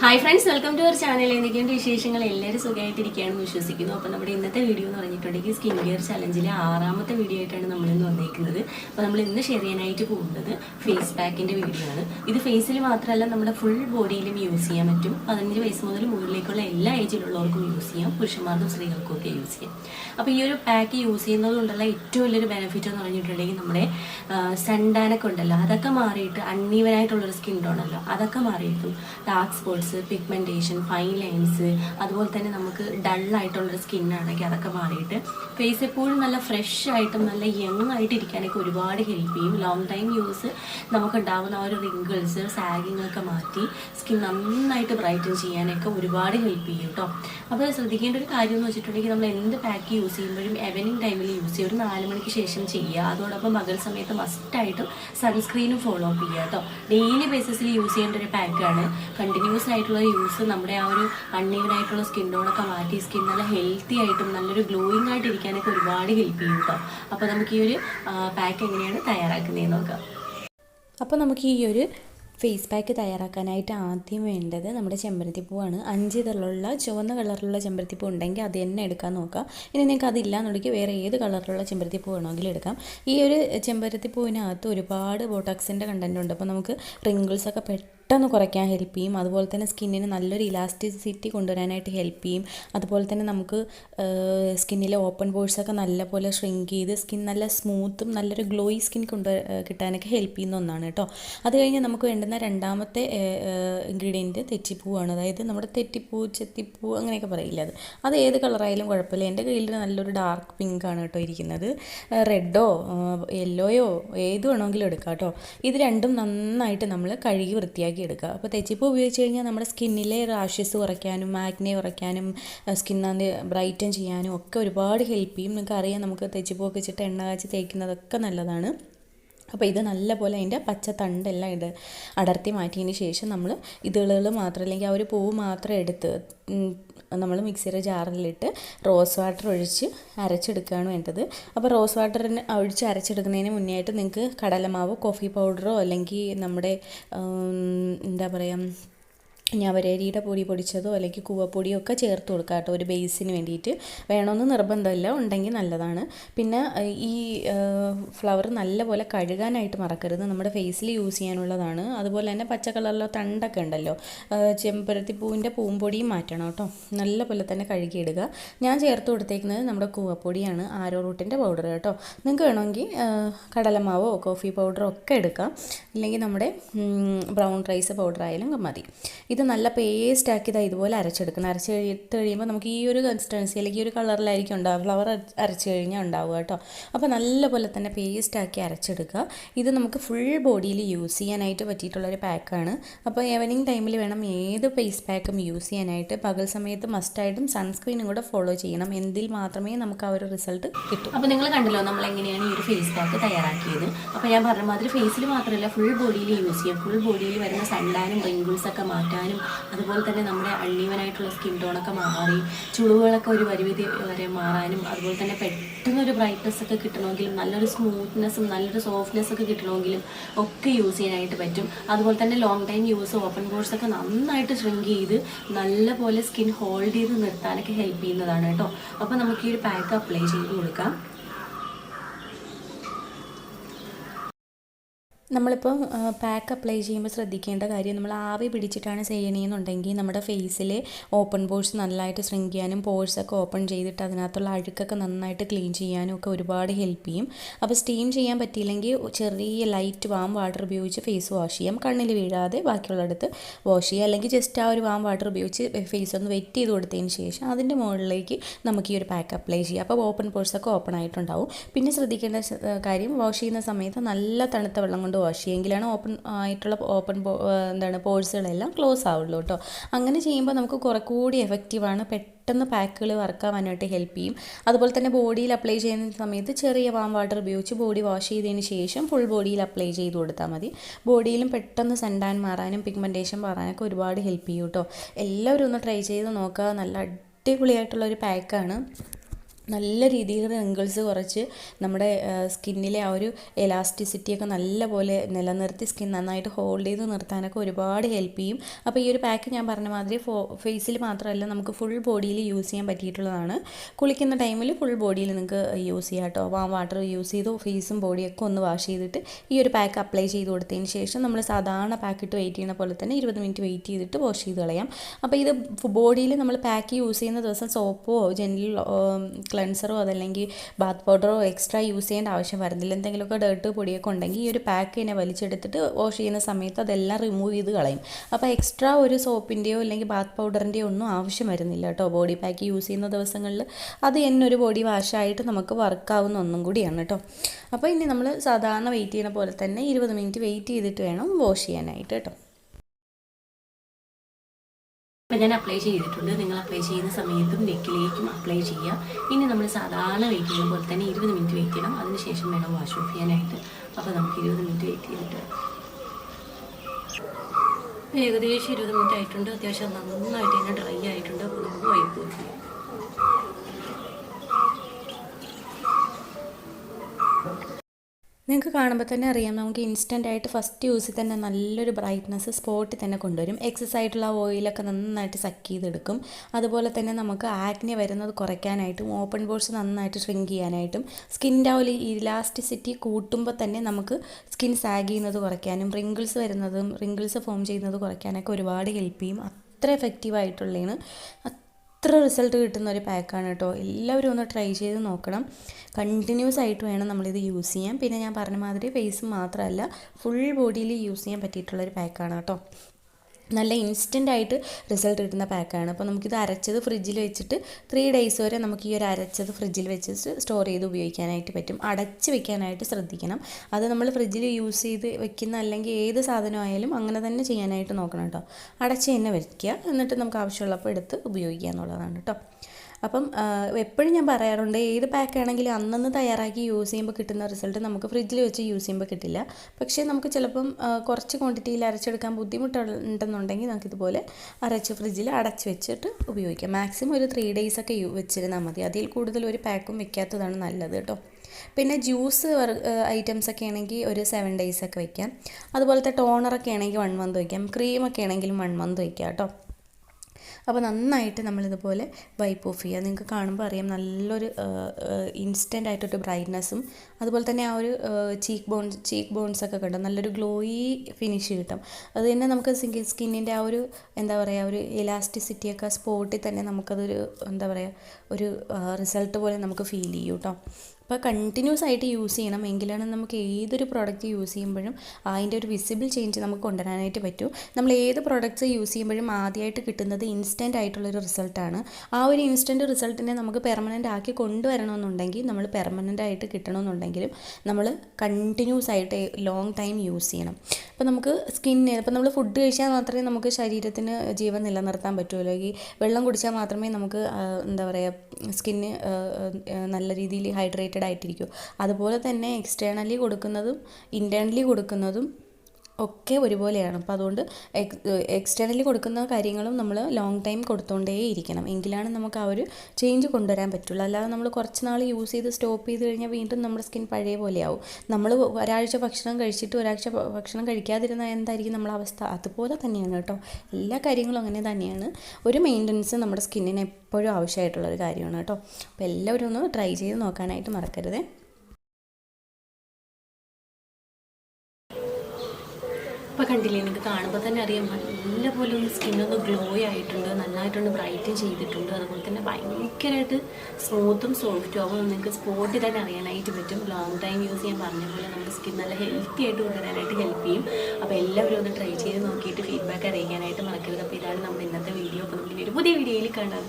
Hi friends welcome to our channel എന്തൊക്കെയുണ്ട് വിശേഷങ്ങൾ? എല്ലാവരും സുഖമായിട്ടിരിക്കുകയാണെന്ന് വിശ്വസിക്കുന്നു. അപ്പോൾ നമ്മുടെ ഇന്നത്തെ വീഡിയോ എന്ന് പറഞ്ഞിട്ടുണ്ടെങ്കിൽ സ്കിൻ കെയർ ചലഞ്ചിലെ ആറാമത്തെ വീഡിയോ ആയിട്ടാണ് നമ്മൾ ഇന്ന് വന്നേക്കുന്നത്. അപ്പോൾ നമ്മൾ ഇന്ന് ഷെയർ ചെയ്യാനായിട്ട് പോകുന്നത് ഫേസ് പാക്കിന്റെ വീഡിയോ ആണ്. ഇത് ഫേസിൽ മാത്രമല്ല നമ്മുടെ ഫുൾ ബോഡിയിലും യൂസ് ചെയ്യാൻ പറ്റും. പതിനഞ്ച് വയസ്സ് മുതൽ മുകളിലേക്കുള്ള എല്ലാ ഏജിലുള്ളവർക്കും യൂസ് ചെയ്യാം. പുരുഷന്മാർക്കും സ്ത്രീകൾക്കും ഒക്കെ യൂസ് ചെയ്യാം. അപ്പോൾ ഈ ഒരു പാക്ക് യൂസ് ചെയ്യുന്നത് കൊണ്ടുള്ള ഏറ്റവും വലിയൊരു ബെനിഫിറ്റ് എന്ന് പറഞ്ഞിട്ടുണ്ടെങ്കിൽ നമ്മുടെ സൺഡാനൊക്കെ ഉണ്ടല്ലോ. അതൊക്കെ മാറിയിട്ട് അൺഈവനായിട്ടുള്ളൊരു സ്കിൻ ടോണല്ലോ അതൊക്കെ മാറിയിട്ടും. Dark spots pigmentation fine lines അതുപോലെ തന്നെ നമുക്ക് ഡള്ളായിട്ടുള്ളൊരു സ്കിന്നാണെങ്കിൽ അതൊക്കെ മാറിയിട്ട് ഫേസ് എപ്പോഴും നല്ല ഫ്രഷ് ആയിട്ടും നല്ല യങ് ആയിട്ട് ഇരിക്കാനൊക്കെ ഒരുപാട് ഹെൽപ്പ് ചെയ്യും. ലോങ് ടൈം യൂസ് നമുക്കുണ്ടാവുന്ന ആ ഒരു റിങ്കിൾസ് സാഗിങ് ഒക്കെ മാറ്റി സ്കിൻ നന്നായിട്ട് ബ്രൈറ്റൻ ചെയ്യാനൊക്കെ ഒരുപാട് ഹെൽപ്പ് ചെയ്യും കേട്ടോ അപ്പോൾ ശ്രദ്ധിക്കേണ്ട ഒരു കാര്യം എന്ന് വെച്ചിട്ടുണ്ടെങ്കിൽ നമ്മൾ എന്ത് പാക്ക് യൂസ് ചെയ്യുമ്പോഴും എവനിങ് ടൈമിൽ യൂസ് ചെയ്യും ഒരു നാല് മണിക്ക് ശേഷം ചെയ്യുക. അതോടൊപ്പം പകൽ സമയത്ത് മസ്റ്റായിട്ടും സൺസ്ക്രീനും ഫോളോ അപ്പ് ചെയ്യുക കേട്ടോ ഡെയിലി ബേസിസിൽ യൂസ് ചെയ്യേണ്ട ഒരു പാക്കാണ് കണ്ടിന്യൂസ് ആയിട്ടുള്ള യൂസ് നമ്മുടെ ആ ഒരു അൺഈവൻ ആയിട്ടുള്ള ടോണൊക്കെ മാറ്റി സ്കിൻ നല്ല ഹെൽത്തി ആയിട്ടും നല്ലൊരു ഗ്ലോയിങ് ആയിട്ട് ഇരിക്കാനൊക്കെ ഒരുപാട് ഹെൽപ്പ് ചെയ്യും കേട്ടോ അപ്പോൾ നമുക്ക് ഈ ഒരു പാക്ക് എങ്ങനെയാണ് തയ്യാറാക്കുന്നതെന്ന് നോക്കാം. അപ്പോൾ നമുക്ക് ഈ ഒരു ഫേസ് പാക്ക് തയ്യാറാക്കാനായിട്ട് ആദ്യം വേണ്ടത് നമ്മുടെ ചെമ്പരത്തിപ്പൂവാണ്. അഞ്ച് കളറുള്ള ചുവന്ന കളറിലുള്ള ചെമ്പരത്തിപ്പൂ ഉണ്ടെങ്കിൽ അത് തന്നെ എടുക്കാൻ നോക്കുക ഇനി നിങ്ങൾക്ക് അതില്ല എന്നുണ്ടെങ്കിൽ വേറെ ഏത് കളറിലുള്ള ചെമ്പരത്തിപ്പൂ വേണമെങ്കിലും എടുക്കാം. ഈ ഒരു ചെമ്പരത്തിപ്പൂവിനകത്ത് ഒരുപാട് ബോട്ടോക്സിന്റെ കണ്ടന്റുണ്ട് അപ്പോൾ നമുക്ക് റിങ്കിൾസൊക്കെ പെട്ടെന്ന് കുറയ്ക്കാൻ ഹെൽപ്പ് ചെയ്യും. അതുപോലെ തന്നെ സ്കിന്നിന് നല്ലൊരു ഇലാസ്റ്റിസിറ്റി കൊണ്ടുവരാനായിട്ട് ഹെൽപ്പ് ചെയ്യും. അതുപോലെ തന്നെ നമുക്ക് സ്കിന്നിലെ ഓപ്പൺ പോഴ്സൊക്കെ നല്ലപോലെ ഷ്രിങ്ക് ചെയ്ത് സ്കിൻ നല്ല സ്മൂത്തും നല്ലൊരു ഗ്ലോയി സ്കിൻ കൊണ്ട് കിട്ടാനൊക്കെ ഹെൽപ്പ് ചെയ്യുന്ന ഒന്നാണ് കേട്ടോ. അത് കഴിഞ്ഞ് നമുക്ക് വേണ്ടുന്ന രണ്ടാമത്തെ ഇൻഗ്രീഡിയന്റ് തെച്ചിപ്പൂവാണ് അതായത് നമ്മുടെ തെറ്റിപ്പൂ ചെത്തിപ്പൂ അങ്ങനെയൊക്കെ പറയില്ല അത്. അത് ഏത് കളറായാലും കുഴപ്പമില്ല. എന്റെ കയ്യിൽ നല്ലൊരു ഡാർക്ക് പിങ്ക് ആണ് കേട്ടോ ഇരിക്കുന്നത്. റെഡോ യെല്ലോയോ ഏത് വേണമെങ്കിലും എടുക്കാം കേട്ടോ. ഇത് രണ്ടും നന്നായിട്ട് നമ്മൾ കഴുകി വൃത്തിയാക്കി എടുക്കുക. അപ്പോൾ തെച്ചിപ്പ് ഉപയോഗിച്ച് കഴിഞ്ഞാൽ നമ്മുടെ സ്കിന്നിലെ റാഷസ് കുറയ്ക്കാനും ആക്നെ കുറയ്ക്കാനും സ്കിന്നിന്റെ ബ്രൈറ്റൻ ചെയ്യാനും ഒക്കെ ഒരുപാട് ഹെൽപ്പ് ചെയ്യും. നിങ്ങൾക്ക് അറിയാം നമുക്ക് തെച്ചിപ്പൂ ഒക്കെ വെച്ചിട്ട് എണ്ണ കാച്ചി തേക്കുന്നതൊക്കെ നല്ലതാണ്. അപ്പോൾ ഇത് നല്ലപോലെ അതിന്റെ പച്ച തണ്ടെല്ലാം ഇത് അടർത്തി മാറ്റിയതിന് ശേഷം നമ്മൾ ഇതളുകൾ മാത്രം അല്ലെങ്കിൽ ആ ഒരു പൂവ് മാത്രം എടുത്ത് നമ്മൾ മിക്സിയുടെ ജാറിലിട്ട് റോസ് വാട്ടർ ഒഴിച്ച് അരച്ചെടുക്കുകയാണ് വേണ്ടത്. അപ്പോൾ റോസ് വാട്ടറിന് ഒഴിച്ച് അരച്ചെടുക്കുന്നതിന് മുന്നേ ആയിട്ട് നിങ്ങൾക്ക് കടലമാവോ കോഫി പൗഡറോ അല്ലെങ്കിൽ നമ്മുടെ എന്താ പറയുക ഞവരരിയുടെ പൊടി പൊടിച്ചതോ അല്ലെങ്കിൽ കൂവപ്പൊടിയോ ഒക്കെ ചേർത്ത് കൊടുക്കുക കേട്ടോ ഒരു ബേസിന് വേണ്ടിയിട്ട്. വേണമെന്ന് നിർബന്ധമില്ല ഉണ്ടെങ്കിൽ നല്ലതാണ്. പിന്നെ ഈ ഫ്ലവർ നല്ലപോലെ കഴുകാനായിട്ട് മറക്കരുത്. നമ്മുടെ ഫേസിൽ യൂസ് ചെയ്യാനുള്ളതാണ്. അതുപോലെ തന്നെ പച്ച കളറിലോ തണ്ടൊക്കെ ഉണ്ടല്ലോ ചെമ്പരത്തിപ്പൂവിന്റെ പൂമ്പൊടിയും മാറ്റണം കേട്ടോ. നല്ലപോലെ തന്നെ കഴുകിയിടുക. ഞാൻ ചേർത്ത് കൊടുത്തേക്കുന്നത് നമ്മുടെ കൂവപ്പൊടിയാണ് ആരോ റൂട്ടിന്റെ പൗഡർ കേട്ടോ. നിങ്ങൾക്ക് വേണമെങ്കിൽ കടലമാവോ കോഫി പൗഡറോ ഒക്കെ എടുക്കാം. അല്ലെങ്കിൽ നമ്മുടെ ബ്രൗൺ റൈസ് പൗഡർ ആയാലും മതി ഇത് നല്ല പേസ്റ്റ് ആക്കി ആക്കിയതാ ഇതുപോലെ അരച്ചെടുക്കണം അരച്ച് കഴിയിട്ട് കഴിയുമ്പോൾ നമുക്ക് ഈ ഒരു കൺസിസ്റ്റൻസി അല്ലെങ്കിൽ ഈ ഒരു കളറിലായിരിക്കും ഉണ്ടാവുക. ഫ്ലവർ അരച്ച് കഴിഞ്ഞാൽ ഉണ്ടാവുക കേട്ടോ. അപ്പോൾ നല്ലപോലെ തന്നെ പേസ്റ്റ് ആക്കി അരച്ചെടുക്കുക. ഇത് നമുക്ക് ഫുൾ ബോഡിയിൽ യൂസ് ചെയ്യാനായിട്ട് പറ്റിയിട്ടുള്ളൊരു പാക്കാണ് അപ്പോൾ ഈവനിങ് ടൈമിൽ വേണം ഏത് ഫേസ് പാക്കും യൂസ് ചെയ്യാനായിട്ട്. പകൽ സമയത്ത് മസ്റ്റായിട്ടും സൺസ്ക്രീനും കൂടെ ഫോളോ ചെയ്യണം. എന്തിൽ മാത്രമേ നമുക്ക് ആ ഒരു റിസൾട്ട് കിട്ടൂ. അപ്പോൾ നിങ്ങൾ കണ്ടല്ലോ നമ്മൾ എങ്ങനെയാണ് ഈ ഒരു ഫേസ് പാക്ക് തയ്യാറാക്കിയത്. അപ്പോൾ ഞാൻ പറഞ്ഞ മാതിരി ഫേസിൽ മാത്രമല്ല ഫുൾ ബോഡിയിൽ യൂസ് ചെയ്യാം. ഫുൾ ബോഡിയിൽ വരുന്ന സൺഡാനും റിങ്കിൾസ് ഒക്കെ മാറ്റാനും അതുപോലെ തന്നെ നമ്മുടെ അള്ളീവനായിട്ടുള്ള സ്കിൻ ടോണൊക്കെ മാറി ചുളിവുകളൊക്കെ ഒരു പരിമിതി വരെ മാറാനും അതുപോലെ തന്നെ പെട്ടെന്ന് ഒരു ബ്രൈറ്റ്നസ് ഒക്കെ കിട്ടണമെങ്കിലും നല്ലൊരു സ്മൂത്ത്നെസ്സും നല്ലൊരു സോഫ്റ്റ്നെസ് ഒക്കെ കിട്ടണമെങ്കിലും ഒക്കെ യൂസ് ചെയ്യാനായിട്ട് പറ്റും. അതുപോലെ തന്നെ long time use open pores ഒക്കെ നന്നായിട്ട് ഷ്രിങ്ക് ചെയ്ത് നല്ലപോലെ സ്കിൻ ഹോൾഡ് ചെയ്ത് നിർത്താനൊക്കെ ഹെൽപ്പ് ചെയ്യുന്നതാണ് കേട്ടോ. അപ്പോൾ നമുക്ക് ഈ ഒരു പാക്ക് അപ്ലൈ ചെയ്ത് കൊടുക്കാം. നമ്മളിപ്പോൾ പാക്ക് അപ്ലൈ ചെയ്യുമ്പോൾ ശ്രദ്ധിക്കേണ്ട കാര്യം നമ്മൾ ആവി പിടിച്ചിട്ടാണ് ചെയ്യണമെന്നുണ്ടെങ്കിൽ നമ്മുടെ ഫേസിൽ ഓപ്പൺ പോഴ്സ് നന്നായിട്ട് ശ്രിങ്ക് ചെയ്യാനും പോഴ്സൊക്കെ ഓപ്പൺ ചെയ്തിട്ട് അതിനകത്തുള്ള അഴുക്കൊക്കെ നന്നായിട്ട് ക്ലീൻ ചെയ്യാനും ഒക്കെ ഒരുപാട് ഹെൽപ്പ് ചെയ്യും. അപ്പോൾ സ്റ്റീം ചെയ്യാൻ പറ്റിയില്ലെങ്കിൽ ചെറിയ ലൈറ്റ് വാം വാട്ടർ ഉപയോഗിച്ച് ഫേസ് വാഷ് ചെയ്യാം. കണ്ണിൽ വീഴാതെ ബാക്കിയുള്ളിടത്ത് വാഷ് ചെയ്യുക അല്ലെങ്കിൽ ജസ്റ്റ് ആ ഒരു വാം വാട്ടർ ഉപയോഗിച്ച് ഫേസ് ഒന്ന് വെറ്റ് ചെയ്ത് കൊടുത്തതിന് ശേഷം അതിന്റെ മുകളിലേക്ക് നമുക്ക് ഈ ഒരു പാക്ക് അപ്ലൈ ചെയ്യാം. അപ്പോൾ ഓപ്പൺ പോഴ്സൊക്കെ ഓപ്പൺ ആയിട്ടുണ്ടാവും. പിന്നെ ശ്രദ്ധിക്കേണ്ട കാര്യം വാഷ് ചെയ്യുന്ന സമയത്ത് നല്ല തണുത്ത വെള്ളം കൊണ്ട് വാഷ് ചെയ്യുമെങ്കിലാണ് ഓപ്പൺ ആയിട്ടുള്ള ഓപ്പൺ എന്താണ് പോഴ്സുകളെല്ലാം ക്ലോസ് ആവുള്ളൂ കേട്ടോ. അങ്ങനെ ചെയ്യുമ്പോൾ നമുക്ക് കുറെ കൂടി എഫക്റ്റീവാണ് പെട്ടെന്ന് പാക്കുകൾ വർക്കാവാനായിട്ട് ഹെൽപ്പ് ചെയ്യും. അതുപോലെ തന്നെ ബോഡിയിൽ അപ്ലൈ ചെയ്യുന്ന സമയത്ത് ചെറിയ വാം വാട്ടർ ഉപയോഗിച്ച് ബോഡി വാഷ് ചെയ്തതിന് ശേഷം ഫുൾ ബോഡിയിൽ അപ്ലൈ ചെയ്ത് കൊടുത്താൽ മതി. ബോഡിയിലും പെട്ടെന്ന് സെൻഡാൻ മാറാനും പിഗ്മെന്റേഷൻ മാറാനൊക്കെ ഒരുപാട് ഹെൽപ്പ് ചെയ്യും കേട്ടോ. എല്ലാവരും ഒന്ന് ട്രൈ ചെയ്ത് നോക്കുക. നല്ല അടിപൊളിയായിട്ടുള്ള ഒരു പാക്കാണ് നല്ല രീതിയിൽ റിങ്കിൾസ് കുറച്ച് നമ്മുടെ സ്കിന്നിലെ ആ ഒരു എലാസ്റ്റിസിറ്റിയൊക്കെ നല്ല പോലെ നിലനിർത്തി സ്കിൻ നന്നായിട്ട് ഹോൾഡ് ചെയ്ത് നിർത്താനൊക്കെ ഒരുപാട് ഹെൽപ്പ് ചെയ്യും. അപ്പോൾ ഈ ഒരു പാക്ക് ഞാൻ പറഞ്ഞ മാതിരി ഫേസിൽ മാത്രമല്ല നമുക്ക് ഫുൾ ബോഡിയിൽ യൂസ് ചെയ്യാൻ പറ്റിയിട്ടുള്ളതാണ്. കുളിക്കുന്ന ടൈമിൽ ഫുൾ ബോഡിയിൽ നിങ്ങൾക്ക് യൂസ് ചെയ്യാം കേട്ടോ ആ വാട്ടർ യൂസ് ചെയ്ത് ഫേസും ബോഡിയൊക്കെ ഒന്ന് വാഷ് ചെയ്തിട്ട് ഈ ഒരു പാക്ക് അപ്ലൈ ചെയ്ത് കൊടുത്തതിന് ശേഷം നമ്മൾ സാധാരണ പാക്ക് ഇട്ട് വെയിറ്റ് ചെയ്യുന്ന പോലെ തന്നെ ഇരുപത് മിനിറ്റ് വെയിറ്റ് ചെയ്തിട്ട് വാഷ് ചെയ്ത് കളയാം. അപ്പോൾ ഇത് ബോഡിയിൽ നമ്മൾ പാക്ക് യൂസ് ചെയ്യുന്ന ദിവസം സോപ്പോ ജെന്റൽ ക്ലെൻസറോ അതല്ലെങ്കിൽ ബാത്ത് പൗഡറോ എക്സ്ട്രാ യൂസ് ചെയ്യേണ്ട ആവശ്യം വരുന്നില്ല. എന്തെങ്കിലുമൊക്കെ ഡേർട്ട് പൊടിയൊക്കെ ഉണ്ടെങ്കിൽ ഈ ഒരു പാക്ക് തന്നെ വലിച്ചെടുത്തിട്ട് വാഷ് ചെയ്യുന്ന സമയത്ത് അതെല്ലാം റിമൂവ് ചെയ്ത് കളയും. അപ്പോൾ എക്സ്ട്രാ ഒരു സോപ്പിന്റെയോ അല്ലെങ്കിൽ ബാത്ത് പൗഡറിന്റെയോ ഒന്നും ആവശ്യം വരുന്നില്ല കേട്ടോ. ബോഡി പാക്ക് യൂസ് ചെയ്യുന്ന ദിവസങ്ങളിൽ അത് തന്നെ ഒരു ബോഡി വാഷായിട്ട് നമുക്ക് വർക്കാവുന്ന ഒന്നും കൂടിയാണ് കേട്ടോ. അപ്പോൾ ഇനി നമ്മൾ സാധാരണ വെയിറ്റ് ചെയ്യുന്ന പോലെ തന്നെ ഇരുപത് മിനിറ്റ് വെയിറ്റ് ചെയ്തിട്ട് വേണം വാഷ് ചെയ്യാനായിട്ട് കേട്ടോ. ഞാൻ അപ്ലൈ ചെയ്തിട്ടുണ്ട്. നിങ്ങൾ അപ്ലൈ ചെയ്യുന്ന സമയത്തും നെക്കിലേക്കും അപ്ലൈ ചെയ്യുക ഇനി നമ്മൾ സാധാരണ വെയിറ്റ് ചെയ്യുന്ന പോലെ തന്നെ ഇരുപത് മിനിറ്റ് വെയിറ്റ് ചെയ്യണം. അതിനുശേഷം വേണം വാഷ് ഓഫ് ചെയ്യാനായിട്ട്. അപ്പോൾ നമുക്ക് ഇരുപത് മിനിറ്റ് വെയിറ്റ് ചെയ്തിട്ട് ഏകദേശം ഇരുപത് മിനിറ്റ് ആയിട്ടുണ്ട്. അത്യാവശ്യം നന്നായിട്ട് തന്നെ ഡ്രൈ ആയിട്ടുണ്ട്. അപ്പോൾ നമുക്ക് വൈപ്പ് ചെയ്യാം. നിങ്ങൾക്ക് കാണുമ്പോൾ തന്നെ അറിയാം നമുക്ക് ഇൻസ്റ്റന്റ് ആയിട്ട് ഫസ്റ്റ് യൂസിൽ തന്നെ നല്ലൊരു ബ്രൈറ്റ്നസ് സ്പോട്ടിൽ തന്നെ കൊണ്ടുവരും. എക്സസ് ആയിട്ടുള്ള ഓയിലൊക്കെ നന്നായിട്ട് സക്ക് ചെയ്തെടുക്കും. അതുപോലെ തന്നെ നമുക്ക് ആക്നെ വരുന്നത് കുറയ്ക്കാനായിട്ടും ഓപ്പൺ പോർസ് നന്നായിട്ട് ഷ്രിങ്ക് ചെയ്യാനായിട്ടും സ്കിന്റെ ആ ഒരു ഇലാസ്റ്റിസിറ്റി കൂട്ടുമ്പോൾ തന്നെ നമുക്ക് സ്കിൻ സാഗ് ചെയ്യുന്നത് കുറയ്ക്കാനും റിങ്കിൾസ് വരുന്നതും റിങ്കിൾസ് ഫോം ചെയ്യുന്നത് കുറയ്ക്കാനൊക്കെ ഒരുപാട് ഹെൽപ്പ് ചെയ്യും. അത്ര എഫക്റ്റീവ് ആയിട്ടുള്ളതാണ് അത്ര റിസൾട്ട് കിട്ടുന്ന ഒരു പാക്കാണ് കേട്ടോ എല്ലാവരും ഒന്ന് ട്രൈ ചെയ്ത് നോക്കണം. കണ്ടിന്യൂസ് ആയിട്ട് വേണം നമ്മളിത് യൂസ് ചെയ്യാൻ. പിന്നെ ഞാൻ പറഞ്ഞ മാതിരി ഫേസ് മാത്രമല്ല ഫുൾ ബോഡിയിൽ യൂസ് ചെയ്യാൻ പറ്റിയിട്ടുള്ളൊരു പാക്കാണ് കേട്ടോ നല്ല ഇൻസ്റ്റന്റ് ആയിട്ട് റിസൾട്ട് കിട്ടുന്ന പാക്കാണ് അപ്പോൾ നമുക്കിത് അരച്ചത് ഫ്രിഡ്ജിൽ വെച്ചിട്ട് ത്രീ ഡേയ്സ് വരെ നമുക്ക് ഈ ഒരു അരച്ചത് ഫ്രിഡ്ജിൽ വെച്ചിട്ട് സ്റ്റോർ ചെയ്ത് ഉപയോഗിക്കാനായിട്ട് പറ്റും. അടച്ച് വെക്കാനായിട്ട് ശ്രദ്ധിക്കണം. അത് നമ്മൾ ഫ്രിഡ്ജിൽ യൂസ് ചെയ്ത് വെക്കുന്ന അല്ലെങ്കിൽ ഏത് സാധനമായാലും അങ്ങനെ തന്നെ ചെയ്യാനായിട്ട് നോക്കണം കേട്ടോ അടച്ച് തന്നെ വയ്ക്കുക എന്നിട്ട് നമുക്ക് ആവശ്യമുള്ളപ്പോൾ എടുത്ത് ഉപയോഗിക്കുക എന്നുള്ളതാണ് കേട്ടോ അപ്പം എപ്പോഴും ഞാൻ പറയാറുണ്ട് ഏത് പാക്ക് ആണെങ്കിലും അന്നന്ന് തയ്യാറാക്കി യൂസ് ചെയ്യുമ്പോൾ കിട്ടുന്ന റിസൾട്ട് നമുക്ക് ഫ്രിഡ്ജിൽ വെച്ച് യൂസ് ചെയ്യുമ്പോൾ കിട്ടില്ല. പക്ഷേ നമുക്ക് ചിലപ്പം കുറച്ച് ക്വാണ്ടിറ്റിയിൽ അരച്ചെടുക്കാൻ ബുദ്ധിമുട്ടുണ്ടെന്നുണ്ടെങ്കിൽ നമുക്കിതുപോലെ അരച്ച് ഫ്രിഡ്ജിൽ അടച്ച് വെച്ചിട്ട് ഉപയോഗിക്കാം. മാക്സിമം ഒരു ത്രീ ഡേയ്സ് ഒക്കെ വെച്ചിരുന്നാൽ മതി. അതിൽ കൂടുതൽ ഒരു പാക്കും വെക്കാത്തതാണ് നല്ലത് കേട്ടോ. പിന്നെ ജ്യൂസ് ഐറ്റംസ് ഒക്കെ ആണെങ്കിൽ ഒരു സെവൻ ഡേയ്സ് ഒക്കെ വയ്ക്കാം അതുപോലത്തെ ടോണറൊക്കെ ആണെങ്കിൽ വൺ മന്ത് വയ്ക്കാം ക്രീമൊക്കെ ആണെങ്കിലും വൺ മന്ത് വയ്ക്കാം കേട്ടോ. അപ്പോൾ നന്നായിട്ട് നമ്മളിതുപോലെ വൈപ്പ് ഓഫ് ചെയ്യുക. നിങ്ങൾക്ക് കാണുമ്പോൾ അറിയാം നല്ലൊരു ഇൻസ്റ്റന്റ് ആയിട്ടൊരു ബ്രൈറ്റ്നസ്സും അതുപോലെ തന്നെ ആ ഒരു ചീക്ക് ബോൺസ് ചീക്ക് ബോൺസ് ഒക്കെ കിട്ടും നല്ലൊരു ഗ്ലോയി ഫിനിഷ് കിട്ടും. അത് തന്നെ നമുക്ക് സ്കിന്നിന്റെ ആ ഒരു എന്താ പറയുക ഒരു ഇലാസ്റ്റിസിറ്റിയൊക്കെ സ്പോട്ടിൽ തന്നെ നമുക്കതൊരു എന്താ പറയുക ഒരു റിസൾട്ട് പോലെ നമുക്ക് ഫീൽ ചെയ്യും കേട്ടോ അപ്പോൾ കണ്ടിന്യൂസ് ആയിട്ട് യൂസ് ചെയ്യണം. എങ്കിലാണ് നമുക്ക് ഏതൊരു പ്രോഡക്റ്റ് യൂസ് ചെയ്യുമ്പോഴും അതിന്റെ ഒരു വിസിബിൾ ചേഞ്ച് നമുക്ക് കൊണ്ടുവരാനായിട്ട് പറ്റും. നമ്മൾ ഏത് പ്രോഡക്റ്റ്സ് യൂസ് ചെയ്യുമ്പോഴും ആദ്യമായിട്ട് കിട്ടുന്നത് ഇൻസ്റ്റന്റ് ആയിട്ടുള്ളൊരു റിസൾട്ടാണ് ആ ഒരു ഇൻസ്റ്റന്റ് റിസൾട്ടിനെ നമുക്ക് പെർമനന്റ് ആക്കി കൊണ്ടുവരണമെന്നുണ്ടെങ്കിൽ നമ്മൾ പെർമനന്റ് ആയിട്ട് കിട്ടണമെന്നുണ്ടെങ്കിലും നമ്മൾ കണ്ടിന്യൂസ് ആയിട്ട് ലോങ് ടൈം യൂസ് ചെയ്യണം. അപ്പോൾ നമുക്ക് സ്കിന്നിന് ഇപ്പോൾ നമ്മൾ ഫുഡ് കഴിച്ചാൽ മാത്രമേ നമുക്ക് ശരീരത്തിന് ജീവൻ നിലനിർത്താൻ പറ്റുമല്ലോ ഈ വെള്ളം കുടിച്ചാൽ മാത്രമേ നമുക്ക് എന്താ പറയുക സ്കിന്ന് നല്ല രീതിയിൽ ഹൈഡ്രേറ്റഡ് ആയിട്ടിരിക്കൂ. അതുപോലെ തന്നെ എക്സ്റ്റേണലി കൊടുക്കുന്നതും ഇന്റേർണലി കൊടുക്കുന്നതും ഒക്കെ ഒരുപോലെയാണ്. അപ്പോൾ അതുകൊണ്ട് എക്സ്റ്റേണലി കൊടുക്കുന്ന കാര്യങ്ങളും നമ്മൾ ലോങ് ടൈം കൊടുത്തോണ്ടേ ഇരിക്കണം. എങ്കിലാണ് നമുക്ക് ആ ഒരു ചേഞ്ച് കൊണ്ടുവരാൻ പറ്റുള്ളൂ. അല്ലാതെ നമ്മൾ കുറച്ച് നാൾ യൂസ് ചെയ്ത് സ്റ്റോപ്പ് ചെയ്ത് കഴിഞ്ഞാൽ വീണ്ടും നമ്മുടെ സ്കിൻ പഴയ പോലെയാവും. നമ്മൾ ഒരാഴ്ച ഭക്ഷണം കഴിച്ചിട്ട് ഒരാഴ്ച ഭക്ഷണം കഴിക്കാതിരുന്നാൽ എന്തായിരിക്കും നമ്മളെ അവസ്ഥ? അതുപോലെ തന്നെയാണ് കേട്ടോ. എല്ലാ കാര്യങ്ങളും അങ്ങനെ തന്നെയാണ്. ഒരു മെയിന്റനൻസ് നമ്മുടെ സ്കിന്നിന് എപ്പോഴും ആവശ്യമായിട്ടുള്ള ഒരു കാര്യമാണ് കേട്ടോ. അപ്പോൾ എല്ലാവരും ഒന്ന് ട്രൈ ചെയ്ത് നോക്കാനായിട്ട് മറക്കരുതേ ഇപ്പോൾ കണ്ടില്ലേ? എനിക്ക് കാണുമ്പോൾ തന്നെ അറിയാം. നല്ല പോലെ ഒന്ന് സ്കിന്നൊന്ന് ഗ്ലോ ആയിട്ടുണ്ട് നന്നായിട്ടൊന്ന് ബ്രൈറ്റൻ ചെയ്തിട്ടുണ്ട്. അതുപോലെ തന്നെ ഭയങ്കരമായിട്ട് സ്മൂത്തും സോഫ്റ്റും ആവും. നിങ്ങൾക്ക് സ്പോട്ടിൽ തന്നെ അറിയാനായിട്ട് പറ്റും. ലോങ് ടൈം യൂസ് ചെയ്യാൻ പറഞ്ഞ പോലെ നമുക്ക് സ്കിൻ നല്ല ഹെൽത്തി ആയിട്ട് കൊണ്ടുവരാനായിട്ട് ഹെൽപ്പ് ചെയ്യും. അപ്പോൾ എല്ലാവരും ഒന്ന് ട്രൈ ചെയ്ത് നോക്കിയിട്ട് ഫീഡ്ബാക്ക് അറിയിക്കാനായിട്ട് മറക്കരുത്. അപ്പോൾ ഇതാണ് നമ്മുടെ ഇന്നത്തെ വീഡിയോ അപ്പോൾ നമുക്ക് ഒരു പുതിയ വീഡിയോയിൽ കാണാൻ